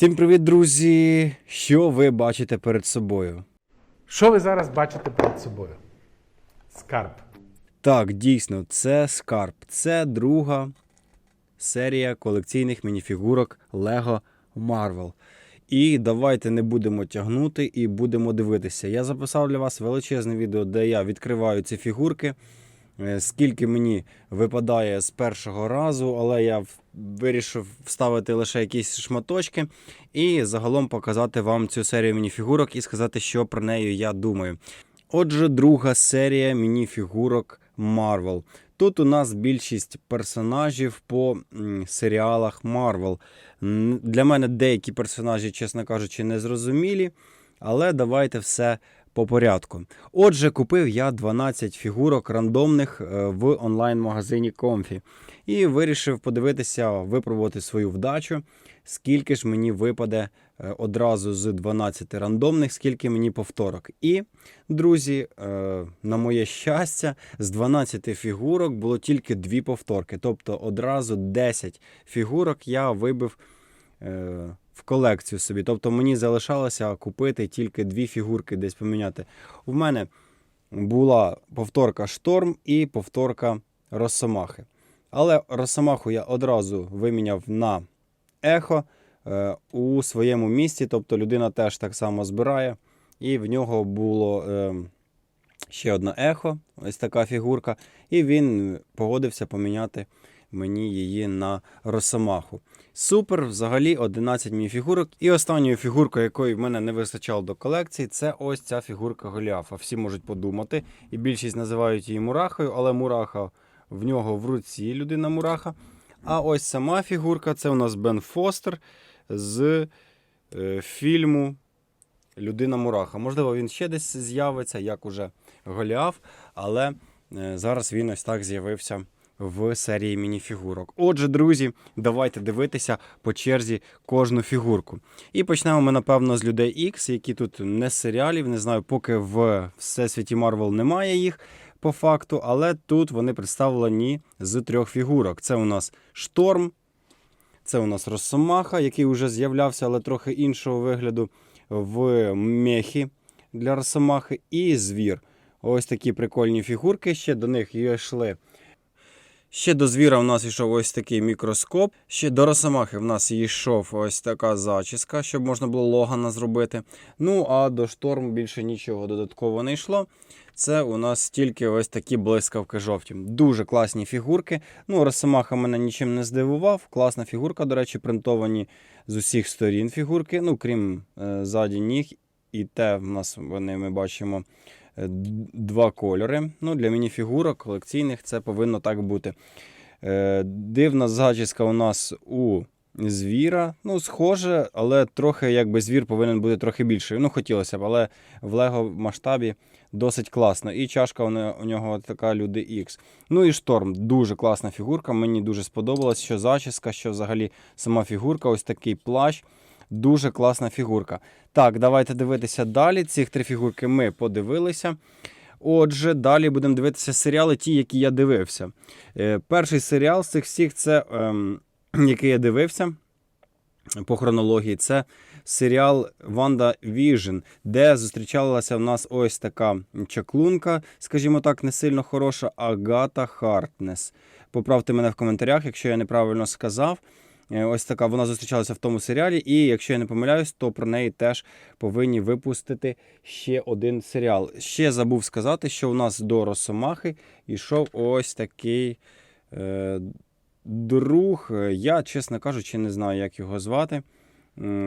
Всім привіт, друзі! Що ви бачите перед собою? Що ви зараз бачите перед собою? Скарб. Так, дійсно, це скарб. Це друга серія колекційних мініфігурок Lego Marvel. І давайте не будемо тягнути і будемо дивитися. Я записав для вас величезне відео, де я відкриваю ці фігурки. Е, Скільки мені випадає з першого разу, але я вирішив вставити лише якісь шматочки і загалом показати вам цю серію мініфігурок і сказати, що про неї я думаю. Отже, друга серія мініфігурок Marvel. Тут у нас більшість персонажів по серіалах Marvel. Для мене деякі персонажі, чесно кажучи, не зрозумілі, але давайте все по порядку. Отже, купив я 12 фігурок рандомних е, в онлайн-магазині Comfy і вирішив подивитися, випробувати свою вдачу, скільки ж мені випаде е, одразу з 12 рандомних, скільки мені повторок. І, друзі, е, на моє щастя, з 12 фігурок було тільки дві повторки. Тобто одразу 10 фігурок я вибив в колекцію собі. Тобто мені залишалося купити тільки дві фігурки десь поміняти. У мене була повторка Шторм і повторка Росомахи. Але Росомаху я одразу виміняв на ехо е, у своєму місті. Тобто людина теж так само збирає. І в нього було е, ще одна ехо, ось така фігурка. І він погодився поміняти мені її на Росомаху. Супер, взагалі 11 мініфігурок. І останньою фігуркою, якої в мене не вистачало до колекції, це ось ця фігурка Голіафа. Всі можуть подумати, і більшість називають її мурахою, але мураха в нього в руці людина мураха. А ось сама фігурка це у нас Бен Фостер з е, фільму Людина Мураха. Можливо, він ще десь з'явиться, як уже Голіаф, але е, зараз він ось так з'явився в серії мініфігурок. Отже, друзі, давайте дивитися по черзі кожну фігурку. І почнемо ми, напевно, з людей X, які тут не з серіалів. Не знаю, поки в Всесвіті Марвел немає їх по факту, але тут вони представлені з трьох фігурок. Це у нас Шторм, це у нас Росомаха, який вже з'являвся, але трохи іншого вигляду в мехі для Росомахи, і звір. Ось такі прикольні фігурки. Ще до них йшли. Ще до звіра в нас йшов ось такий мікроскоп. Ще до Росомахи в нас йшов ось така зачіска, щоб можна було логана зробити. Ну а до шторму більше нічого додатково не йшло. Це у нас тільки ось такі блискавки жовті. Дуже класні фігурки. Ну, Росомаха мене нічим не здивував. Класна фігурка, до речі, принтовані з усіх сторін фігурки, ну крім е, ззаді ніг. І те в нас вони ми бачимо два кольори. Ну, для мініфігурок колекційних це повинно так бути. Е, дивна зачіска у нас у звіра. Ну, схоже, але трохи якби звір повинен бути трохи більший. Ну, хотілося б, але в Лего масштабі досить класно. І чашка у нього така люди X. Ну і шторм. Дуже класна фігурка. Мені дуже сподобалось, що зачіска, що взагалі сама фігурка, ось такий плащ. Дуже класна фігурка. Так, давайте дивитися далі. Цих три фігурки ми подивилися. Отже, далі будемо дивитися серіали, ті, які я дивився. Е, перший серіал з цих всіх, це, ем, який я дивився по хронології, це серіал Ванда Віжн, де зустрічалася в нас ось така чаклунка, скажімо так, не сильно хороша, Агата Хартнес. Поправте мене в коментарях, якщо я неправильно сказав. Е, Ось така вона зустрічалася в тому серіалі, і якщо я не помиляюсь, то про неї теж повинні випустити ще один серіал. Ще забув сказати, що у нас до Росомахи йшов ось такий е, друг. Я, чесно кажучи, не знаю, як його звати.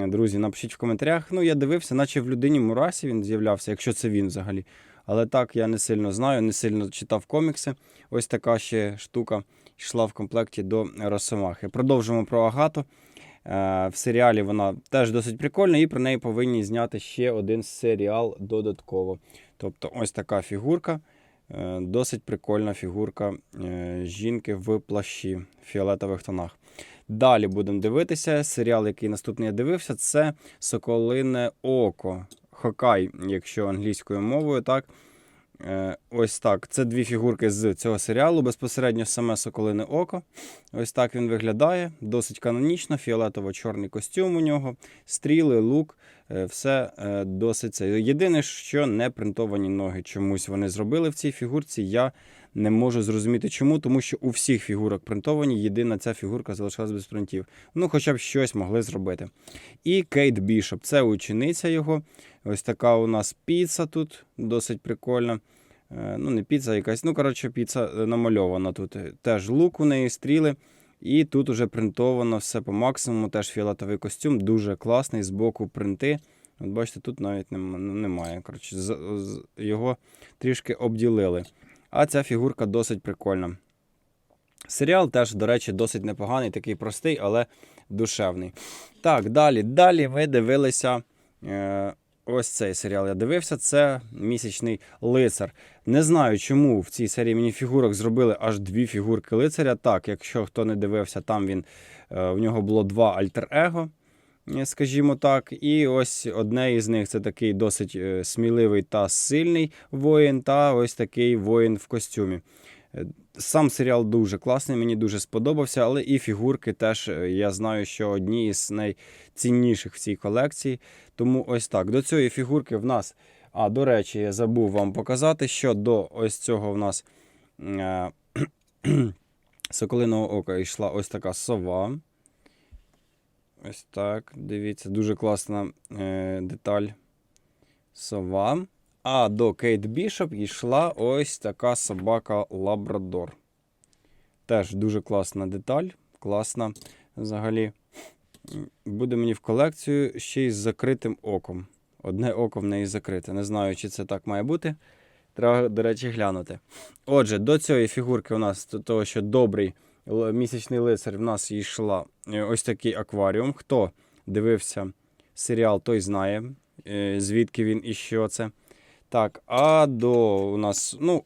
Друзі, напишіть в коментарях. Ну, я дивився, наче в людині Мурасі він з'являвся, якщо це він взагалі. Але так я не сильно знаю, не сильно читав комікси. Ось така ще штука йшла в комплекті до Росомахи. Продовжимо про Агату. Е, В серіалі вона теж досить прикольна, і про неї повинні зняти ще один серіал додатково. Тобто, ось така фігурка. Е, Досить прикольна фігурка е, жінки в плащі в фіолетових тонах. Далі будемо дивитися. Серіал, який наступний я дивився, це Соколине Око. Хокай, якщо англійською мовою, так. Е, Ось так. Це дві фігурки з цього серіалу. Безпосередньо саме Соколине Око. Ось так він виглядає. Досить канонічно. Фіолетово-чорний костюм у нього, стріли, лук. Е, Все е, досить це. Єдине, що не принтовані ноги. Чомусь вони зробили в цій фігурці. Я не можу зрозуміти чому, тому що у всіх фігурок принтовані. Єдина ця фігурка залишилась без принтів. Ну, хоча б щось могли зробити. І Кейт Бішоп. Це учениця його. Ось така у нас піца тут, досить прикольна. Е, Ну, не піца якась, ну, коротше, піца намальована тут. Теж лук у неї, стріли. І тут уже принтовано все по максимуму. Теж фіолетовий костюм, дуже класний, збоку принти. От бачите, тут навіть ну, немає. Коротше, з- з- його трішки обділили. А ця фігурка досить прикольна. Серіал теж, до речі, досить непоганий, такий простий, але душевний. Так, далі. Далі ми дивилися. Е, ось цей серіал я дивився. Це місячний лицар. Не знаю, чому в цій серії мініфігурок зробили аж дві фігурки лицаря. Так, якщо хто не дивився, там він е, в нього було два альтер-его, е, скажімо так. І ось одне із них це такий досить е, сміливий та сильний воїн, та ось такий воїн в костюмі. Сам серіал дуже класний, мені дуже сподобався, але і фігурки теж е, я знаю, що одні із найцінніших в цій колекції. Тому ось так. До цієї фігурки в нас. А, до речі, я забув вам показати, що до ось цього в нас е, соколиного ока йшла ось така сова. Ось так. Дивіться, дуже класна е, деталь. Сова. А до Кейт Бішоп йшла ось така собака Лабрадор. Теж дуже класна деталь. Класна взагалі. Буде мені в колекцію ще й з закритим оком. Одне око в неї закрите. Не знаю, чи це так має бути. Треба, до речі, глянути. Отже, до цієї фігурки у нас до того, що добрий місячний лицар в нас йшла е, ось такий акваріум. Хто дивився серіал, той знає, е, звідки він і що це. Так, а до у нас, ну,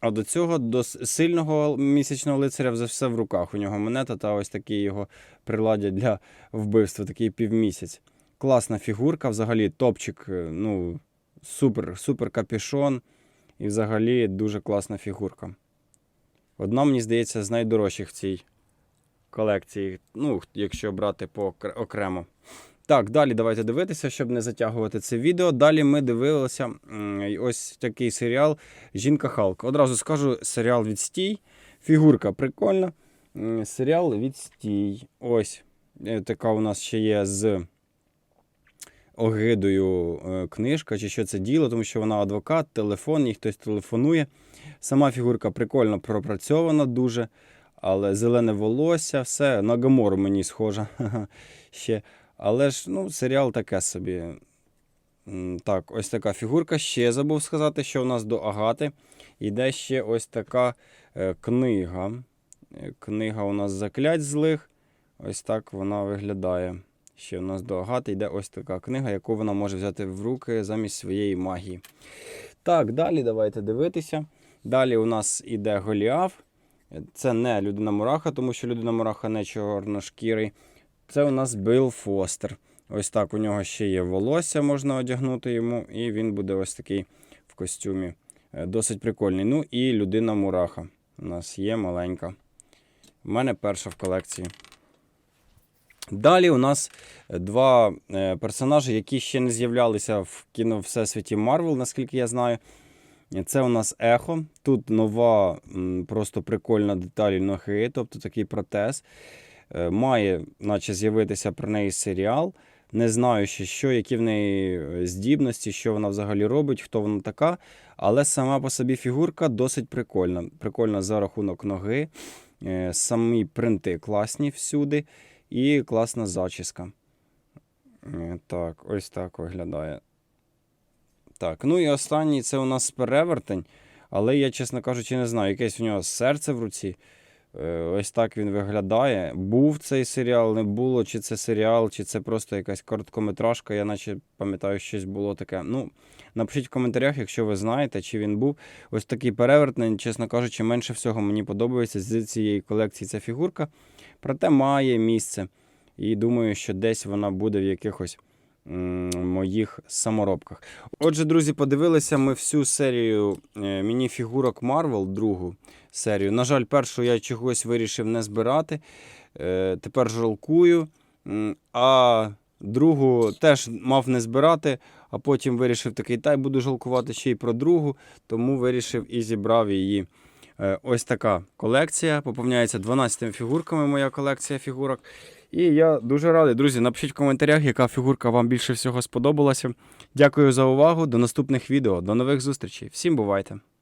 а до цього, до сильного місячного лицаря вже все в руках. У нього монета та ось такі його приладдя для вбивства, такий півмісяць. Класна фігурка, взагалі топчик, е, ну, супер, супер капюшон. І взагалі дуже класна фігурка. Одна, мені здається, з найдорожчих в цій колекції. Ну, якщо брати по окремо. Так, далі давайте дивитися, щоб не затягувати це відео. Далі ми дивилися ось такий серіал Жінка Халк. Одразу скажу, серіал відстій. Фігурка прикольна. Серіал відстій. Ось е, така у нас ще є з огидою е, книжка, чи що це діло, тому що вона адвокат, телефон, їй хтось телефонує. Сама фігурка прикольно пропрацьована дуже, але зелене волосся, все на Гамору мені схоже. ще. Але ж ну, серіал таке собі. Так, ось така фігурка. Ще забув сказати, що у нас до Агати йде ще ось така е, книга. Е, Книга у нас заклять злих. Ось так вона виглядає. Ще у нас до Агати йде ось така книга, яку вона може взяти в руки замість своєї магії. Так, далі давайте дивитися. Далі у нас іде Голіаф. Е, Це не людина Мураха, тому що людина Мураха не чорношкірий. Це у нас Билл Фостер. Ось так у нього ще є волосся, можна одягнути йому, і він буде ось такий в костюмі. Е, Досить прикольний. Ну і людина Мураха. У нас є маленька. У мене перша в колекції. Далі у нас два е, персонажі, які ще не з'являлися в кіно Всесвіті Марвел, наскільки я знаю. Це у нас ехо. Тут нова, просто прикольна деталь ноги, тобто такий протез. Е, Має, наче, з'явитися про неї серіал. Не знаю ще що, які в неї е, здібності, що вона взагалі робить, хто вона така. Але сама по собі фігурка досить прикольна. Прикольна за рахунок ноги. Е, Самі принти класні всюди. І класна зачіска. Так, ось так виглядає. Так, ну і останній це у нас перевертень. Але я, чесно кажучи, не знаю, якесь у нього серце в руці. Е, Ось так він виглядає. Був цей серіал, не було, чи це серіал, чи це просто якась короткометражка. Я наче пам'ятаю, щось було таке. Ну, напишіть в коментарях, якщо ви знаєте, чи він був. Ось такий перевертень, чесно кажучи, менше всього мені подобається з цієї колекції ця фігурка. Проте має місце. І думаю, що десь вона буде в якихось моїх саморобках. Отже, друзі, подивилися ми всю серію е, мініфігурок Marvel, другу серію. На жаль, першу я чогось вирішив не збирати. Е, Тепер жалкую. А другу теж мав не збирати, а потім вирішив такий, та й буду жалкувати ще й про другу, тому вирішив і зібрав її. Е, Ось така колекція. Поповняється 12 фігурками моя колекція фігурок. І я дуже радий. Друзі, напишіть в коментарях, яка фігурка вам більше всього сподобалася. Дякую за увагу. До наступних відео. До нових зустрічей. Всім бувайте!